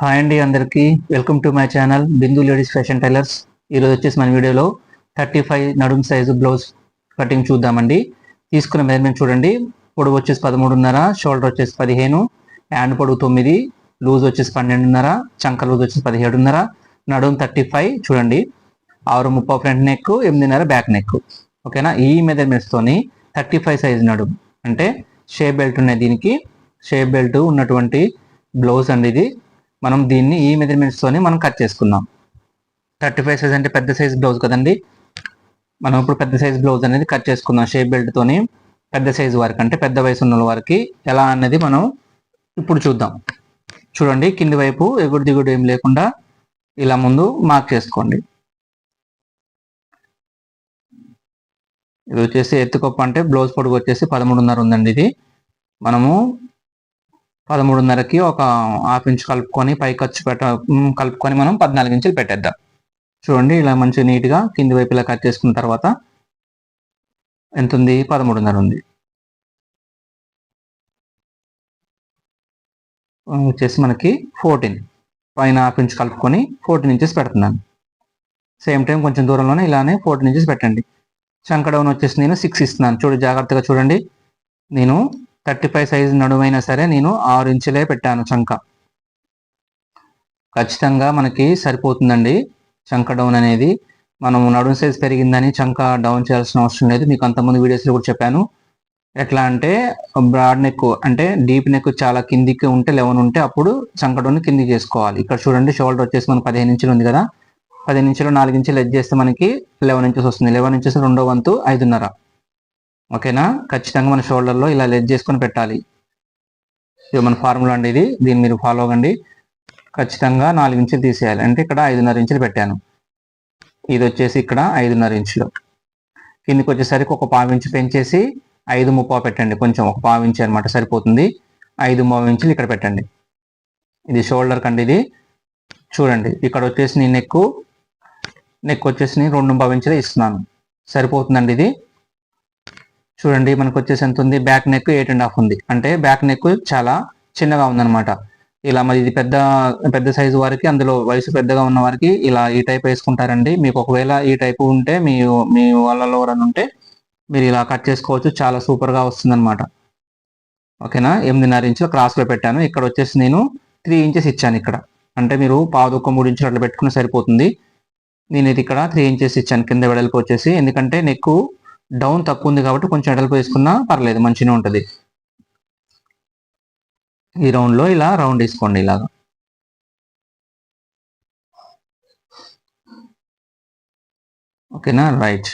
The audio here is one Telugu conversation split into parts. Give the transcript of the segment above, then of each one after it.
హాయ్ అండి అందరికీ. Welcome to my channel Bindu ladies fashion tailors. ఈరోజు వచ్చేసి మన వీడియోలో థర్టీ ఫైవ్ నడుం సైజు బ్లౌజ్ కటింగ్ చూద్దామండి. తీసుకున్న మెజర్మెంట్ చూడండి. పొడవు వచ్చేసి పదమూడున్నర షోల్డర్ వచ్చేసి పదిహేను హ్యాండ్ పొడవు తొమ్మిది లూజ్ వచ్చేసి పన్నెండున్నర చంక లూజ్ వచ్చేసి పదిహేడున్నర నడుం థర్టీ ఫైవ్ చూడండి. ఆరు ముప్పై ఫ్రంట్ నెక్ ఎనిమిదిన్నర బ్యాక్ నెక్. ఓకేనా? ఈ మెజర్మెంట్స్తోని థర్టీ ఫైవ్ సైజ్ నడుం అంటే షేప్ బెల్ట్ ఉన్నాయి దీనికి. షేప్ బెల్ట్ ఉన్నటువంటి బ్లౌజ్ అండి ఇది. మనం దీన్ని ఈ మెజర్మెంట్స్ తోనే మనం కట్ చేసుకుందాం. థర్టీ ఫైవ్ సైజ్ అంటే పెద్ద సైజ్ బ్లౌజ్ కదండి. మనం ఇప్పుడు పెద్ద సైజ్ బ్లౌజ్ అనేది కట్ చేసుకుందాం. షేప్ బెల్ట్ తోని పెద్ద సైజ్ వరకు అంటే పెద్ద వయసు ఉన్న వారికి ఎలా అనేది మనం ఇప్పుడు చూద్దాం. చూడండి కింది వైపు ఎగుడు దిగుడు ఏం లేకుండా ఇలా ముందు మార్క్ చేసుకోండి. ఇది వచ్చేసి ఎత్తుకొప్ప అంటే బ్లౌజ్ పొడుగు వచ్చేసి పదమూడున్నర ఉందండి ఇది. మనము పదమూడున్నరకి ఒక హాఫ్ ఇంచ్ కలుపుకొని పై ఖర్చు పెట్ట కలుపుకొని మనం పద్నాలుగు ఇంచులు పెట్టేద్దాం. చూడండి ఇలా మంచి నీట్గా కింది వైపు ఇలా కట్ చేసుకున్న తర్వాత ఎంత ఉంది? పదమూడున్నర ఉంది. వచ్చేసి మనకి ఫోర్టీన్. పైన హాఫ్ ఇంచ్ కలుపుకొని ఫోర్టీన్ ఇంచెస్ పెడుతున్నాను. సేమ్ టైం కొంచెం దూరంలోనే ఇలానే ఫోర్టీన్ ఇంచెస్ పెట్టండి. శంకడౌన్ వచ్చేసి నేను సిక్స్ ఇస్తున్నాను. చూడు జాగ్రత్తగా చూడండి. నేను థర్టీ ఫైవ్ సైజ్ నడుమైనా సరే నేను ఆరు ఇంచులే పెట్టాను చంక. ఖచ్చితంగా మనకి సరిపోతుందండి చంక డౌన్ అనేది. మనం నడుం సైజ్ పెరిగిందని చంక డౌన్ చేయాల్సిన అవసరం లేదు. మీకు అంతకుముందు వీడియోస్లో కూడా చెప్పాను. ఎట్లా అంటే బ్రాడ్ నెక్ అంటే డీప్ నెక్ చాలా కిందికి ఉంటే లెవెన్ ఉంటే అప్పుడు చంక డౌన్ కిందికి చేసుకోవాలి. ఇక్కడ చూడండి షోల్డర్ వచ్చేసి మనకి పదిహేను ఇంచులు ఉంది కదా. పదిహేను ఇంచులు నాలుగు ఇంచులు ఎడ్ చేస్తే మనకి లెవెన్ ఇంచెస్ వస్తుంది. లెవెన్ ఇంచెస్ రెండో వంతు ఐదున్నర. ఓకేనా? ఖచ్చితంగా మన షోల్డర్లో ఇలా లెడ్ చేసుకొని పెట్టాలి. ఇది మన ఫార్ములా అండి ఇది. దీన్ని మీరు ఫాలో అవ్వండి. ఖచ్చితంగా నాలుగు ఇంచులు తీసేయాలి. అంటే ఇక్కడ ఐదున్నర ఇంచులు పెట్టాను. ఇది వచ్చేసి ఇక్కడ ఐదున్నర ఇంచులు. కిందికి వచ్చేసరికి ఒక పావు ఇంచు పెంచేసి ఐదు ముప్పా పెట్టండి. కొంచెం ఒక పావు ఇంచు అనమాట సరిపోతుంది. ఐదు ముప్పై ఇంచులు ఇక్కడ పెట్టండి. ఇది షోల్డర్ కండి ఇది. చూడండి. ఇక్కడ వచ్చేసి నేను నెక్ నెక్ వచ్చేసి నేను రెండు ముప్పై ఇంచులు ఇస్తున్నాను. సరిపోతుందండి ఇది? చూడండి మనకు వచ్చేసి ఎంత ఉంది back neck eight and half ఉంది. అంటే బ్యాక్ నెక్ చాలా చిన్నగా ఉందన్నమాట. ఇలా మరి ఇది పెద్ద పెద్ద సైజు వారికి అందులో వయసు పెద్దగా ఉన్న వారికి ఇలా ఈ టైప్ వేసుకుంటారండి. మీకు ఒకవేళ ఈ టైప్ ఉంటే మీ మీ వాళ్ళలో ఉంటే మీరు ఇలా కట్ చేసుకోవచ్చు. చాలా సూపర్గా వస్తుందన్నమాట. ఓకేనా? ఎనిమిదిన్నర ఇంచులు క్రాస్లో పెట్టాను. ఇక్కడ వచ్చేసి నేను త్రీ ఇంచెస్ ఇచ్చాను ఇక్కడ. అంటే మీరు పావుదొక్క మూడు ఇంచులు అట్లా పెట్టుకుని సరిపోతుంది. నేను ఇది ఇక్కడ త్రీ ఇంచెస్ ఇచ్చాను. కింద వెడల్పు వచ్చేసి. ఎందుకంటే నెక్కు డౌన్ తక్కువ ఉంది కాబట్టి కొంచెం ఎడల్పు వేసుకున్నా పర్లేదు మంచిగా ఉంటుంది. ఈ రౌండ్లో ఇలా రౌండ్ వేసుకోండి ఇలాగా. ఓకేనా? రైట్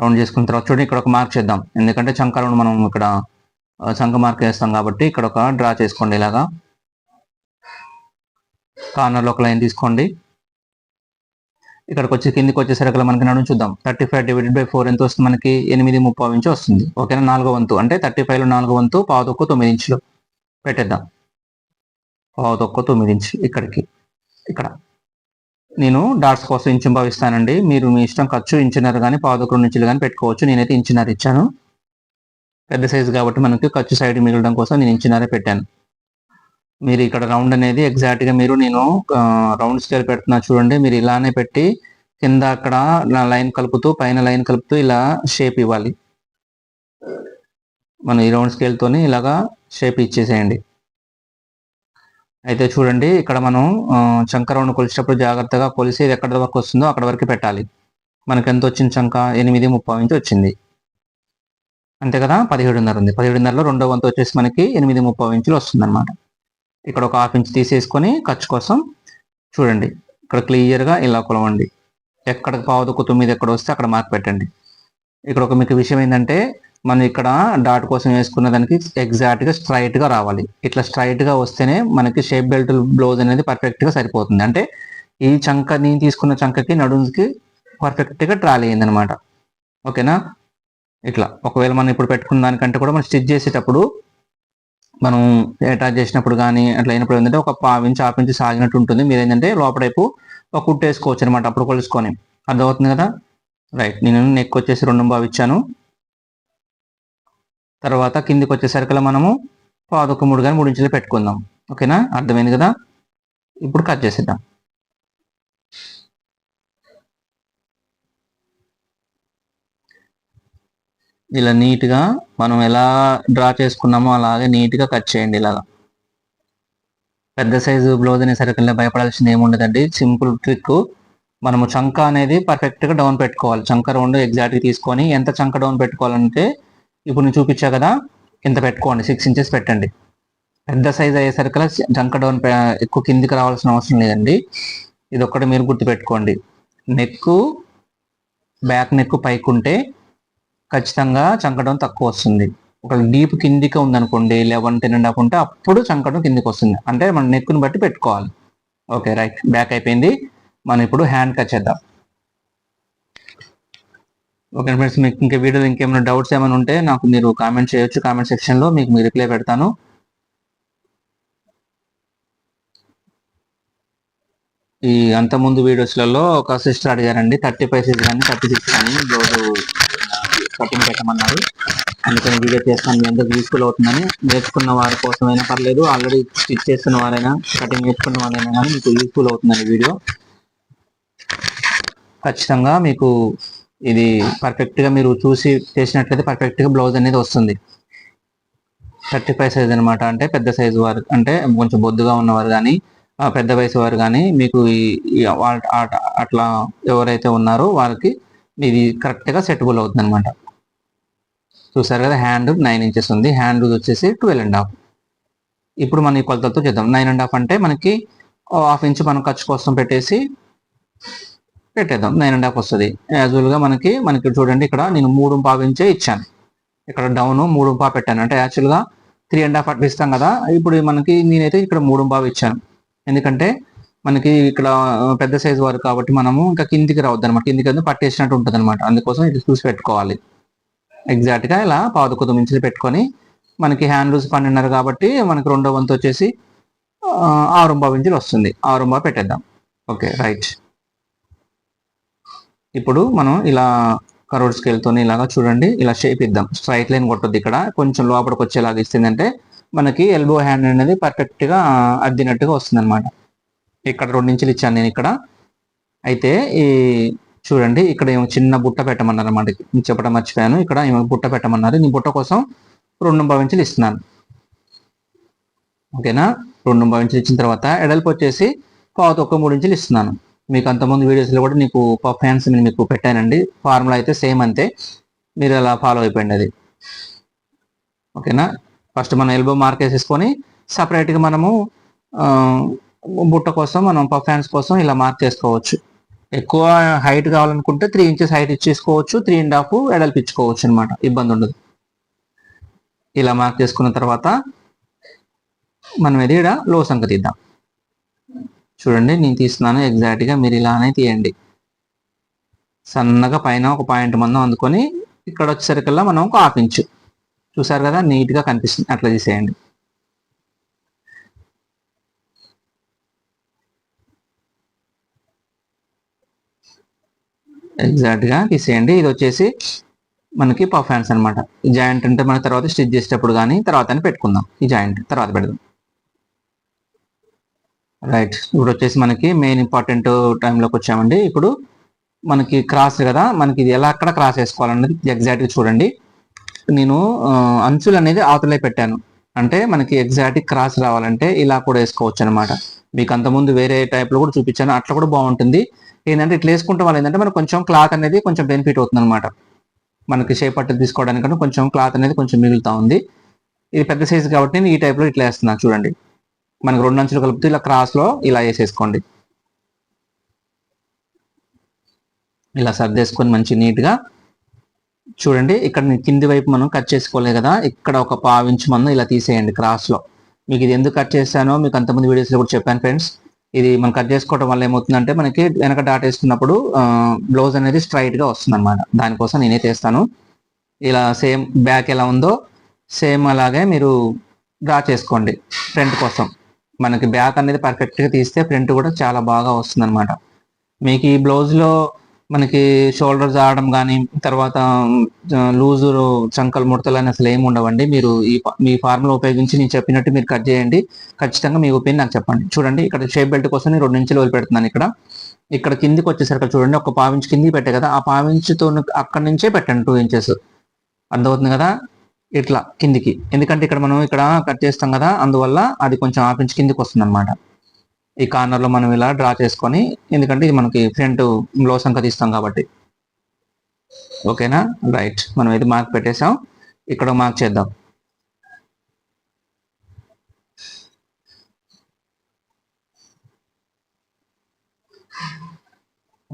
రౌండ్ చేసుకున్న తర్వాత చూడండి ఇక్కడ ఒక మార్క్ చేద్దాం. ఎందుకంటే చంక రౌండ్ మనం ఇక్కడ చంక మార్క్ వేస్తాం కాబట్టి ఇక్కడ ఒక డ్రా చేసుకోండి ఇలాగా. కార్నర్లో ఒక లైన్ తీసుకోండి. ఇక్కడికి వచ్చి కిందికి వచ్చేసరికి మనకి నడుము చూద్దాం. Thirty five divided by four ఎంత వస్తుంది మనకి? ఎనిమిది ముప్పై ఇంచు వస్తుంది. ఓకేనా? నాలుగో వంతు. అంటే థర్టీ ఫైవ్లో నాలుగో వంతు పావు తొమ్మిది ఇంచులు. పెట్టేద్దాం. పావు తొమ్మిది ఇంచు ఇక్కడికి. ఇక్కడ. నేను డాట్స్ కోసం ఇంచు భావిస్తానండి. మీరు మీ ఇష్టం ఖర్చు ఇంచున్నర కానీ పావు తక్కువ ఇంచులు కానీ పెట్టుకోవచ్చు. నేనైతే ఇంచున్నర ఇచ్చాను. పెద్ద సైజు కాబట్టి మనకి ఖర్చు సైడ్ మిగలడం కోసం నేను ఇంచున్నర పెట్టాను. మీరు ఇక్కడ రౌండ్ అనేది ఎగ్జాక్ట్గా మీరు నేను రౌండ్ స్కేల్ పెడుతున్నా చూడండి. మీరు ఇలానే పెట్టి కింద అక్కడ లైన్ కలుపుతూ పైన లైన్ కలుపుతూ ఇలా షేప్ ఇవ్వాలి. మనం ఈ రౌండ్ స్కేల్తోని ఇలాగా షేప్ ఇచ్చేసేయండి. అయితే చూడండి ఇక్కడ మనం చంక రౌండ్ కొలిచేటప్పుడు జాగ్రత్తగా కొలిసి ఇది ఎక్కడ వరకు వస్తుందో అక్కడ వరకు పెట్టాలి. మనకి ఎంత వచ్చింది చంక? ఎనిమిది ముప్పై ఇంచు వచ్చింది. అంతే కదా? పదిహేడున్నర ఉంది. పదిహేడున్నరలో రెండో వంతు వచ్చేసి మనకి ఎనిమిది ముప్పై ఇంచులు వస్తుంది అనమాట ఇక్కడ ఒక హాఫ్ ఇంచ్ తీసేసుకొని ఖర్చు కోసం చూడండి. ఇక్కడ క్లియర్గా ఇలా కొలవండి. ఎక్కడ పావుదొక్క తొమ్మిది ఎక్కడ వస్తే అక్కడ మార్క్ పెట్టండి. ఇక్కడ ఒక మీకు విషయం ఏంటంటే మనం ఇక్కడ డాట్ కోసం వేసుకున్న దానికి ఎగ్జాక్ట్గా స్ట్రైట్గా రావాలి. ఇట్లా స్ట్రైట్గా వస్తేనే మనకి షేప్ బెల్ట్ బ్లౌజ్ అనేది పర్ఫెక్ట్గా సరిపోతుంది. అంటే ఈ చంక నేను తీసుకున్న చంకకి నడుముకి పర్ఫెక్ట్గా ట్రాలీ అయిందనమాట ఓకేనా? ఇట్లా. ఒకవేళ మనం ఇప్పుడు పెట్టుకున్న దానికంటే కూడా మనం స్టిచ్ చేసేటప్పుడు మనం అటాచ్ చేసినప్పుడు కానీ అట్లా అయినప్పుడు ఏంటంటే ఒక పావించి ఆపించి సాగినట్టు ఉంటుంది. మీరు ఏంటంటే లోపడైపు ఒక కుట్టు వేసుకోవచ్చు అనమాట అప్పుడు కొలుసుకొని. అర్థమవుతుంది కదా? రైట్ నేను నెక్ వచ్చేసి రెండు బావిచ్చాను తర్వాత కిందికి వచ్చేసరికి మనము పాదొక మూడు కానీ మూడు ఇంచులు పెట్టుకుందాం. ఓకేనా అర్థమైంది కదా? ఇప్పుడు కట్ చేసేద్దాం. ఇలా నీట్గా మనం ఎలా డ్రా చేసుకున్నామో అలాగే నీట్గా కట్ చేయండి ఇలాగా. పెద్ద సైజు బ్లౌజ్ అనేసరికి భయపడాల్సింది ఏముండదండి సింపుల్ ట్రిక్ మనము చంక అనేది పర్ఫెక్ట్గా డౌన్ పెట్టుకోవాలి. చంక రౌండ్ ఎగ్జాక్ట్గా తీసుకొని ఎంత చంక డౌన్ పెట్టుకోవాలంటే ఇప్పుడు నేను చూపించా కదా ఇంత పెట్టుకోండి. సిక్స్ ఇంచెస్ పెట్టండి. పెద్ద సైజ్ అయ్యేసరికి చంక డౌన్ ఎక్కువ కిందికి రావాల్సిన అవసరం లేదండి. ఇది ఒక్కటి మీరు గుర్తుపెట్టుకోండి. నెక్ బ్యాక్ నెక్ పైకి ఉంటే ఖచ్చితంగా చంకడం తక్కువ వస్తుంది ఒక డీప్ కిందికి ఉందనుకోండి లెవెన్ టెన్ అండ్ హాఫ్ ఉంటే అప్పుడు చంకడం కిందికి వస్తుంది అంటే మన నెక్ను బట్టి పెట్టుకోవాలి. Okay right. బ్యాక్ అయిపోయింది. మనం ఇప్పుడు హ్యాండ్ కట్ చేద్దాం. ఓకే ఫ్రెండ్స్ మీకు ఇంకా వీడియోలో ఇంకేమైనా డౌట్స్ ఏమైనా ఉంటే నాకు మీరు కామెంట్ చేయొచ్చు. కామెంట్ సెక్షన్లో మీకు మీ రిప్లై పెడతాను. ఈ అంత ముందు వీడియోస్లలో ఒక సిస్టర్ అడిగారండి థర్టీ ఫైవ్ సైజ్ కానీ థర్టీ సిక్స్ కానీ రోజు కటింగ్ పెట్టమన్నారు. అందుకని వీడియో చేస్తాను. మీ అందరికి యూస్ఫుల్ అవుతుందని నేర్చుకున్న వారి కోసమైనా పర్లేదు. ఆల్రెడీ స్టిచ్ చేస్తున్న వారైనా కటింగ్ నేర్చుకున్న వారైనా కానీ మీకు యూస్ఫుల్ అవుతుందని వీడియో. ఖచ్చితంగా మీకు ఇది పర్ఫెక్ట్గా మీరు చూసి చేసినట్లయితే పర్ఫెక్ట్గా బ్లౌజ్ అనేది వస్తుంది. థర్టీ ఫైవ్ సైజ్ అనమాట అంటే పెద్ద సైజు వారు అంటే కొంచెం బొద్దుగా ఉన్నవారు కానీ పెద్ద వయసు వారు కానీ మీకు ఈ అట్లా ఎవరైతే ఉన్నారో వాళ్ళకి ఇది కరెక్ట్గా సెటబుల్ అవుతుంది అనమాట చూసారు కదా హ్యాండ్ నైన్ ఇంచెస్ ఉంది. హ్యాండ్ వచ్చేసి ట్వెల్వ్ అండ్ హాఫ్ ఇప్పుడు మనం ఈ కొలతలతో చేద్దాం. నైన్ అండ్ హాఫ్ అంటే మనకి హాఫ్ ఇంచ్ మనం ఖర్చు కోసం పెట్టేసి పెట్టేద్దాం. నైన్ అండ్ హాఫ్ వస్తుంది. యాజువల్గా మనకి మనకి చూడండి ఇక్కడ నేను మూడు పావు ఇంచే ఇచ్చాను. ఇక్కడ డౌన్ మూడు పావు పెట్టాను. అంటే యాక్చువల్గా త్రీ అండ్ హాఫ్ అట్లా ఇస్తాం కదా. ఇప్పుడు మనకి నేనైతే ఇక్కడ మూడు పావు ఇచ్చాను. ఎందుకంటే మనకి ఇక్కడ పెద్ద సైజు వారు కాబట్టి మనము ఇంకా కిందికి రావద్దు అనమాట కిందికి పట్టేసినట్టు ఉంటుంది అనమాట అందుకోసం ఇది చూసి పెట్టుకోవాలి. ఎగ్జాక్ట్గా ఇలా పాదుకు మించులు పెట్టుకొని మనకి హ్యాండ్ లూజ్ పన్నెండున్నర కాబట్టి మనకి రెండో వంతు వచ్చేసి ఆరుంబా ఇంచులు వస్తుంది. ఆరుంబా పెట్టేద్దాం. ఓకే రైట్ ఇప్పుడు మనం ఇలా కరోడ్ స్కేల్తో ఇలాగా చూడండి. ఇలా షేప్ ఇద్దాం. స్ట్రైట్ లైన్ కొట్టద్దు ఇక్కడ. కొంచెం లోపలికి వచ్చేలాగా ఇస్తుందంటే మనకి ఎల్బో హ్యాండ్ అనేది పర్ఫెక్ట్గా అద్దినట్టుగా వస్తుంది అనమాట ఇక్కడ రెండు ఇంచులు ఇచ్చాను నేను ఇక్కడ. అయితే ఈ చూడండి ఇక్కడ ఏమో చిన్న బుట్ట పెట్టమన్నారు అన్నమాట చెప్పడం మర్చిపోయాను. ఇక్కడ ఏమో బుట్ట పెట్టమన్నారు. నీ బుట్ట కోసం రెండు భావించులు ఇస్తున్నాను. ఓకేనా? రెండు భావించులు ఇచ్చిన తర్వాత ఎడల్పు వచ్చేసి పావు ఒక మూడు ఇంచులు ఇస్తున్నాను. మీకు అంతకుముందు వీడియోస్లో కూడా నీకు పర్ఫాన్స్ మీకు పెట్టానండి. ఫార్ములా అయితే సేమ్ అంతే. మీరు అలా ఫాలో అయిపోయింది అది. ఓకేనా? ఫస్ట్ మనం ఎల్బో మార్క్ వేసేసుకొని సపరేట్గా మనము బుట్ట కోసం మనం పఫ్ ఫ్యాన్స్ కోసం ఇలా మార్క్ చేసుకోవచ్చు. ఎక్కువ హైట్ కావాలనుకుంటే త్రీ ఇంచెస్ హైట్ ఇచ్చేసుకోవచ్చు త్రీ అండ్ హాఫ్ ఎడల్పించుకోవచ్చు అనమాట ఇబ్బంది ఉండదు. ఇలా మార్క్ చేసుకున్న తర్వాత మనం ఇది ఇక్కడ లో సంఖ్య తీద్దాం. చూడండి నేను తీస్తున్నాను ఎగ్జాక్ట్గా మీరు ఇలానే తీయండి. సన్నగా పైన ఒక పాయింట్ మందం అందుకొని ఇక్కడ వచ్చేసరికల్లా మనం ఒక హాఫ్ ఇంచు చూసారు కదా నీట్గా కనిపిస్తుంది. అట్లా తీసేయండి. ఎగ్జాక్ట్గా తీసేయండి. ఇది వచ్చేసి మనకి పఫ్ హ్యాండ్స్ అనమాట ఈ జాయింట్ అంటే మన తర్వాత స్టిచ్ చేసేటప్పుడు కానీ తర్వాత పెట్టుకుందాం. ఈ జాయింట్ తర్వాత పెడదాం. రైట్ ఇప్పుడు వచ్చేసి మనకి మెయిన్ ఇంపార్టెంట్ టైంలోకి వచ్చామండి. ఇప్పుడు మనకి క్రాస్ కదా మనకి ఇది ఎలా అక్కడ క్రాస్ వేసుకోవాలన్నది ఎగ్జాక్ట్గా చూడండి. నేను అంచులు అనేది అవతలే పెట్టాను. అంటే మనకి ఎగ్జాక్ట్ క్రాస్ రావాలంటే ఇలా కూడా వేసుకోవచ్చు అనమాట మీకు అంతకుముందు వేరే టైప్లో కూడా చూపించాను. అట్లా కూడా బాగుంటుంది. ఏంటంటే ఇట్లా వేసుకుంటాం వాళ్ళు ఏంటంటే మనకు కొంచెం క్లాత్ అనేది కొంచెం బెనిఫిట్ అవుతుంది అనమాట మనకి షేప్ పట్టు తీసుకోవడానికంటే కొంచెం క్లాత్ అనేది కొంచెం మిగులుతా ఉంది. ఇది పెద్ద సైజు కాబట్టి నేను ఈ టైప్లో ఇట్లా వేస్తున్నాను చూడండి. మనకు రెండు అంచులు కలిపితే ఇలా క్రాస్లో ఇలా వేసేసుకోండి. ఇలా సర్దేసుకొని మంచి నీట్గా చూడండి ఇక్కడ కింది వైపు మనం కట్ చేసుకోలేదు కదా ఇక్కడ ఒక పావించి మనం ఇలా తీసేయండి క్రాస్లో మీకు ఇది ఎందుకు కట్ చేశానో మీకు అంతమంది వీడియోస్లో కూడా చెప్పాను ఫ్రెండ్స్ ఇది మనం కట్ చేసుకోవడం వల్ల ఏమవుతుందంటే మనకి వెనక డాట్ వేసుకున్నప్పుడు బ్లౌజ్ అనేది స్ట్రైట్గా వస్తుంది అనమాట దానికోసం నేనే తీస్తాను ఇలా సేమ్ బ్యాక్ ఎలా ఉందో సేమ్ అలాగే మీరు డ్రా చేసుకోండి ఫ్రంట్ కోసం. మనకి బ్యాక్ అనేది పర్ఫెక్ట్గా తీస్తే ఫ్రంట్ కూడా చాలా బాగా వస్తుంది మీకు ఈ బ్లౌజ్లో మనకి షోల్డర్స్ ఆడడం కానీ తర్వాత లూజు చంకలు ముడతలు అని అసలు ఏమి ఉండవండి. మీరు ఈ మీ ఫార్ములా ఉపయోగించి నేను చెప్పినట్టు మీరు కట్ చేయండి. ఖచ్చితంగా మీ ఒపీనియన్ నాకు చెప్పండి. చూడండి ఇక్కడ షేప్ బెల్ట్ కోసం నేను రెండు ఇంచులు వదిలిపెడుతున్నాను ఇక్కడ. ఇక్కడ కిందికి వచ్చేసరికి చూడండి ఒక పావించి కిందికి పెట్టే కదా ఆ పావించుతో అక్కడి నుంచే పెట్టండి టూ ఇంచెస్ అర్థమవుతుంది కదా? ఇట్లా కిందికి. ఎందుకంటే ఇక్కడ మనం ఇక్కడ కట్ చేస్తాం కదా అందువల్ల అది కొంచెం హాఫ్ ఇంచ్ కిందికి వస్తుంది అనమాట ఈ కార్నర్లో మనం ఇలా డ్రా చేసుకొని ఎందుకంటే ఇది మనకి ఫ్రంట్ బ్లౌజ్ అంక తీస్తాం కాబట్టి. ఓకేనా? రైట్ మనం ఇది మార్క్ పెట్టేసాం ఇక్కడ మార్క్ చేద్దాం.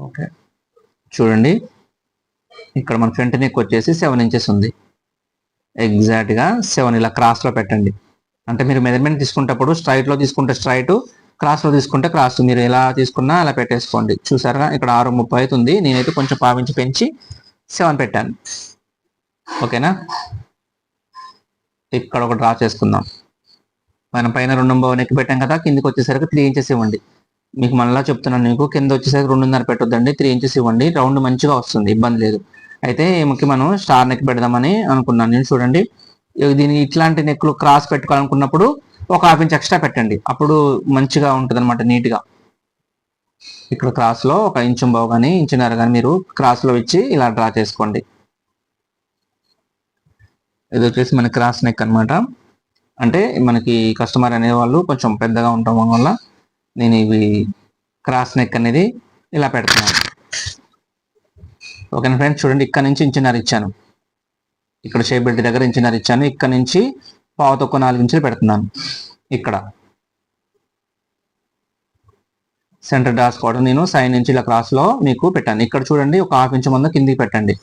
ఓకే. చూడండి. ఇక్కడ మన ఫ్రంట్ నెక్ వచ్చేసి సెవెన్ ఇంచెస్ ఉంది. ఎగ్జాక్ట్గా సెవెన్ ఇలా క్రాస్లో పెట్టండి. అంటే మీరు మెజర్మెంట్ తీసుకుంటప్పుడు స్ట్రైట్లో తీసుకుంటే స్ట్రైట్ క్రాస్లో తీసుకుంటే క్రాస్ మీరు ఎలా తీసుకున్నా అలా పెట్టేసుకోండి. చూసారా ఇక్కడ ఆరు ముప్పై అవుతుంది. నేనైతే కొంచెం పావించి పెంచి సెవెన్ పెట్టాను. ఓకేనా? ఇక్కడ ఒక డ్రా చేసుకుందాం. మనం పైన రెండు నెక్కి పెట్టాం కదా కిందికి వచ్చేసరికి త్రీ ఇంచెస్ ఇవ్వండి. మీకు మళ్ళీ చెప్తున్నాను మీకు కింద వచ్చేసరికి రెండున్నర పెట్టొద్దండి త్రీ ఇంచెస్ ఇవ్వండి. రౌండ్ మంచిగా వస్తుంది ఇబ్బంది లేదు. అయితే ఈమెకి మనం స్టార్ నెక్ పెడదామని అనుకున్నాను. నేను చూడండి ఇవి దీని ఇట్లాంటి నెక్లు క్రాస్ పెట్టుకోవాలనుకున్నప్పుడు ఒక హాఫ్ ఇంచ్ ఎక్స్ట్రా పెట్టండి. అప్పుడు మంచిగా ఉంటుంది అనమాట నీట్గా. ఇక్కడ క్రాస్లో ఒక ఇంచు బావు కానీ ఇంచున్నర కానీ మీరు క్రాస్లో ఇచ్చి ఇలా డ్రా చేసుకోండి. ఇది వచ్చేసి మన క్రాస్ నెక్ అనమాట అంటే మనకి కస్టమర్ అనే వాళ్ళు కొంచెం పెద్దగా ఉండటం వల్ల నేను ఇవి క్రాస్ నెక్ అనేది ఇలా పెడుతున్నాను. ఓకేనా ఫ్రెండ్స్? చూడండి ఇక్కడ నుంచి ఇంచున్నర ఇచ్చాను. ఇక్కడ షేప్ బెల్ట్ దగ్గర ఇంచున్నర ఇచ్చాను. ఇక్కడ నుంచి పావు తక్కువ నాలుగు ఇంచులు పెడుతున్నాను. ఇక్కడ. సెంటర్ డాస్ కూడా నేను సైన్ ఇంచుల ఇలా మీకు పెట్టాను. ఇక్కడ చూడండి ఒక హాఫ్ ఇంచు ముందు కిందికి పెట్టండి.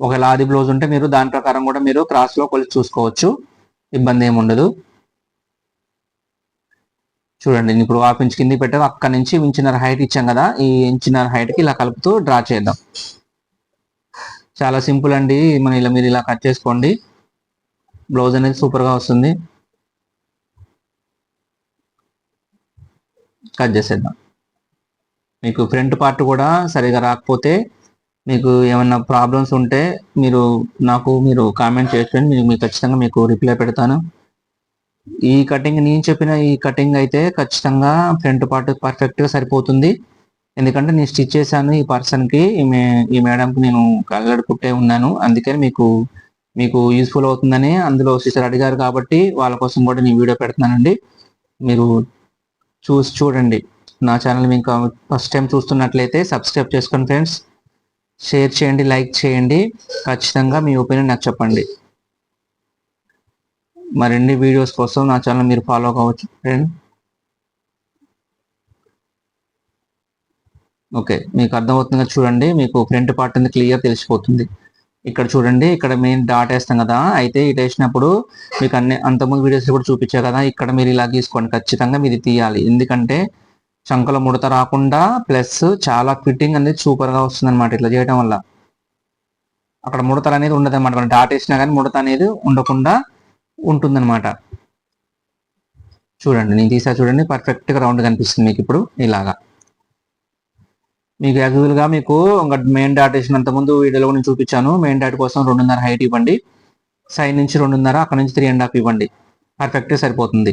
ఒకవేళ ఆది బ్లౌజ్ ఉంటే మీరు దాని ప్రకారం కూడా మీరు క్రాస్లో కొలిచి చూసుకోవచ్చు. ఇబ్బంది ఏమి ఉండదు. చూడండి ఇప్పుడు హాఫ్ ఇంచ్ కిందికి పెట్టాను. అక్కడ నుంచి ఇంచున్నర హైట్ ఇచ్చాం కదా ఈ ఇంచున్నర హైట్కి ఇలా కలుపుతూ డ్రా చేద్దాం. చాలా సింపుల్ అండి. మన ఇలా మీరు ఇలా కట్ చేసుకోండి. బ్లౌజ్ అనేది సూపర్గా వస్తుంది. కట్ చేసేద్దాం. మీకు ఫ్రంట్ పార్ట్ కూడా సరిగా రాకపోతే మీకు ఏమన్నా ప్రాబ్లమ్స్ ఉంటే మీరు నాకు మీరు కామెంట్ చేయండి. మీకు మీకు ఖచ్చితంగా మీకు రిప్లై పెడతాను. ఈ కటింగ్ నేను చెప్పిన ఈ కటింగ్ అయితే ఖచ్చితంగా ఫ్రంట్ పార్ట్ పర్ఫెక్ట్గా సరిపోతుంది. ఎందుకంటే నేను స్టిచ్ చేశాను ఈ పర్సన్కి. ఈ ఈమె ఈ మేడంకి నేను కళ్ళడి కుట్టే ఉన్నాను. అందుకని మీకు మీకు యూస్ఫుల్ అవుతుందని అందులో సిస్టర్ అడిగారు కాబట్టి వాళ్ళ కోసం కూడా నేను వీడియో పెడుతున్నానండి. మీరు చూసి చూడండి. నా ఛానల్ మీకు ఫస్ట్ టైం చూస్తున్నట్లయితే సబ్స్క్రైబ్ చేసుకోండి ఫ్రెండ్స్ షేర్ చేయండి లైక్ చేయండి. ఖచ్చితంగా మీ ఒపీనియన్ నాకు చెప్పండి. మరిన్ని వీడియోస్ కోసం నా ఛానల్ మీరు ఫాలో కావచ్చు ఫ్రెండ్ ఓకే మీకు అర్థమవుతుందిగా చూడండి. మీకు ఫ్రంట్ పార్ట్ అనేది క్లియర్ తెలిసిపోతుంది. ఇక్కడ చూడండి ఇక్కడ మెయిన్ డాట్ వేస్తాం కదా. అయితే ఇటు వేసినప్పుడు మీకు అన్ని అంతకుముందు వీడియోస్ కూడా చూపించా కదా. ఇక్కడ మీరు ఇలా గీసుకోండి. ఖచ్చితంగా మీరు తీయాలి. ఎందుకంటే చంకల ముడత రాకుండా ప్లస్ చాలా ఫిట్టింగ్ అనేది సూపర్గా వస్తుంది అనమాట ఇట్లా చేయడం వల్ల. అక్కడ ముడతలు అనేది ఉండదు అనమాట మనం డాట్ వేసినా కానీ ముడత అనేది ఉండకుండా ఉంటుందన్నమాట. చూడండి నేను తీసా చూడండి. పర్ఫెక్ట్గా రౌండ్ కనిపిస్తుంది మీకు ఇప్పుడు ఇలాగా. మీకు యాక్చువల్గా మీకు ఇంకా మెయిన్ డాట్ వేసినంత ముందు వీడియోలో నేను చూపించాను. మెయిన్ డాట్ కోసం రెండున్నర హైట్ ఇవ్వండి. సైడ్ నుంచి రెండున్నర అక్కడ నుంచి త్రీ అండ్ హాఫ్ ఇవ్వండి. పర్ఫెక్ట్గా సరిపోతుంది.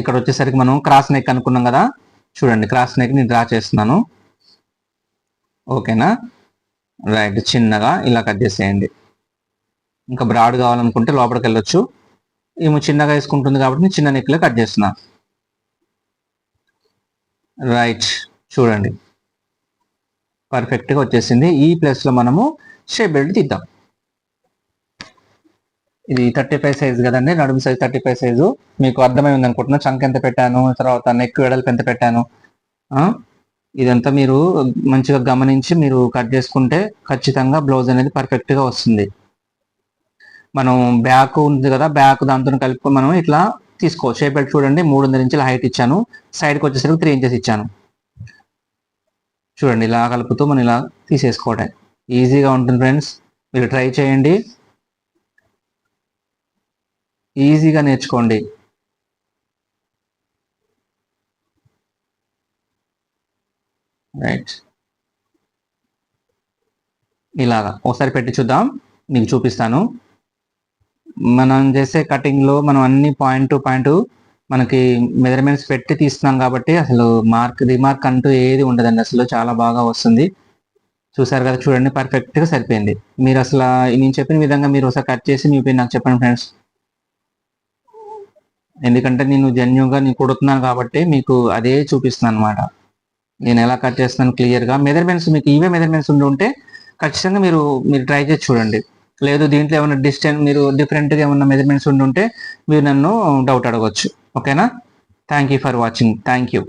ఇక్కడ వచ్చేసరికి మనం క్రాస్ నెక్ అనుకున్నాం కదా. చూడండి క్రాస్ నెక్ నేను డ్రా చేస్తున్నాను. ఓకేనా? రైట్ చిన్నగా ఇలా కట్ చేసేయండి. ఇంకా బ్రాడ్ కావాలనుకుంటే లోపలికి వెళ్ళొచ్చు. ఏమో చిన్నగా వేసుకుంటుంది కాబట్టి నేను చిన్న నెక్లో కట్ చేస్తున్నాను రైట్ చూడండి. పర్ఫెక్ట్గా వచ్చేసింది. E ఈ ప్లేస్లో మనము షేప్ బెల్ట్ తీద్దాం. ఇది థర్టీ ఫైవ్ సైజ్ కదండి. నడుము సైజ్ థర్టీ ఫైవ్ సైజు మీకు అర్థమై ఉంది అనుకుంటున్నా చంక్ ఎంత పెట్టాను తర్వాత నెక్ వెడల్పు ఎంత పెట్టాను. ఇదంతా మీరు మంచిగా గమనించి మీరు కట్ చేసుకుంటే ఖచ్చితంగా బ్లౌజ్ అనేది పర్ఫెక్ట్గా వస్తుంది. మనం బ్యాక్ ఉంది కదా. బ్యాక్ దాంతో కలుపుకొని మనం ఇట్లా తీసుకోవచ్చు షేప్ బెల్ట్ చూడండి వందల ఇంచుల హైట్ ఇచ్చాను. సైడ్కి వచ్చేసరికి త్రీ ఇంచెస్ ఇచ్చాను. చూడండి ఇలా కలుపుతూ మనం ఇలా తీసేసుకోవటం. ఈజీగా ఉంటుంది ఫ్రెండ్స్ మీరు ట్రై చేయండి. ఈజీగా నేర్చుకోండి. రైట్ ఇలాగా. ఒకసారి పెట్టి చూద్దాం. మీకు చూపిస్తాను. మనం చేసే కటింగ్లో మనం అన్ని పాయింట్ టు పాయింట్ మనకి మెజర్మెంట్స్ పెట్టి తీస్తున్నాం కాబట్టి అసలు మార్క్ రిమార్క్ అంటూ ఏది ఉండదండి. అసలు చాలా బాగా వస్తుంది. చూసారు కదా చూడండి పర్ఫెక్ట్గా సరిపోయింది. మీరు అసలు నేను చెప్పిన విధంగా మీరు ఒకసారి కట్ చేసి మీ పేరు నాకు చెప్పండి ఫ్రెండ్స్ ఎందుకంటే నేను జెన్యున్గా నేను కుడుతున్నాను కాబట్టి మీకు అదే చూపిస్తున్నాను అనమాట నేను ఎలా కట్ చేస్తాను క్లియర్గా మెజర్మెంట్స్ మీకు ఇవే మెజర్మెంట్స్ ఉండి ఉంటే ఖచ్చితంగా మీరు మీరు ట్రై చేసి చూడండి. లేదు దీంట్లో ఏమైనా డిస్టెన్స్ మీరు డిఫరెంట్గా ఏమైనా మెజర్మెంట్స్ ఉండి ఉంటే మీరు నన్ను డౌట్ అడగవచ్చు ఓకేనా thank you for watching thank you